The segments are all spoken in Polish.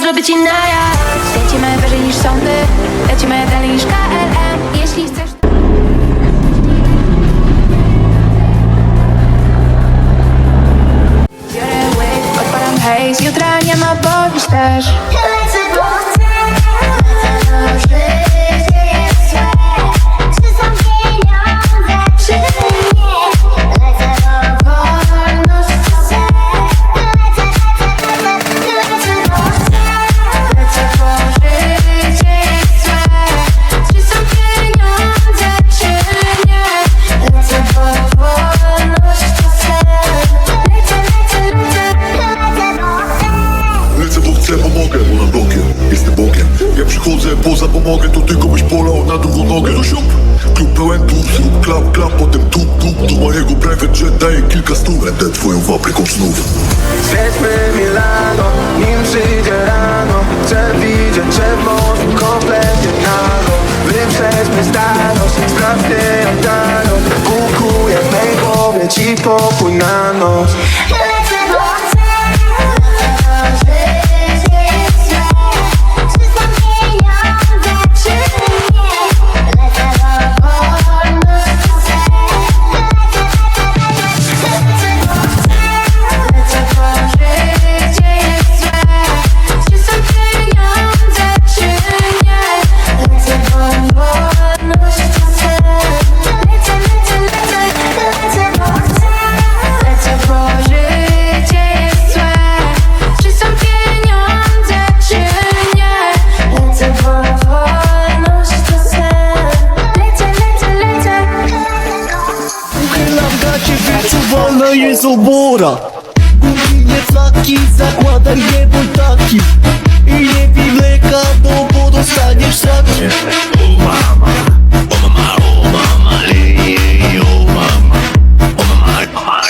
zrobię ci najazd. Lecimy wyżej niż sądy Lecimy dalej niż KLM Jeśli chcesz Biorę łyk, odpalam hejs. Jutra nie ma, bo też pomogę, bo nad blokiem Jestem Bogiem Jak przychodzę poza pomogę, to tylko byś polał na drugą nogę. Siup, klub pełen tup, zrób klap, klap Potem tup, tup, do mojego private jet daję kilka stów Będę twoją fabryką snów Zjedźmy Milano, nim przyjdzie rano. Chcę widzieć morzu kompletnie nago. Wyprzejdźmy starość, sprawdźmy oddano Bukuję w mej głowie ci pokój na noc zobora Gubinie flaki, zakładam je bultaki I nie pij mleka,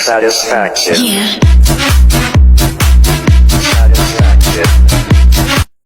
satisfaction. Yeah. Satisfaction.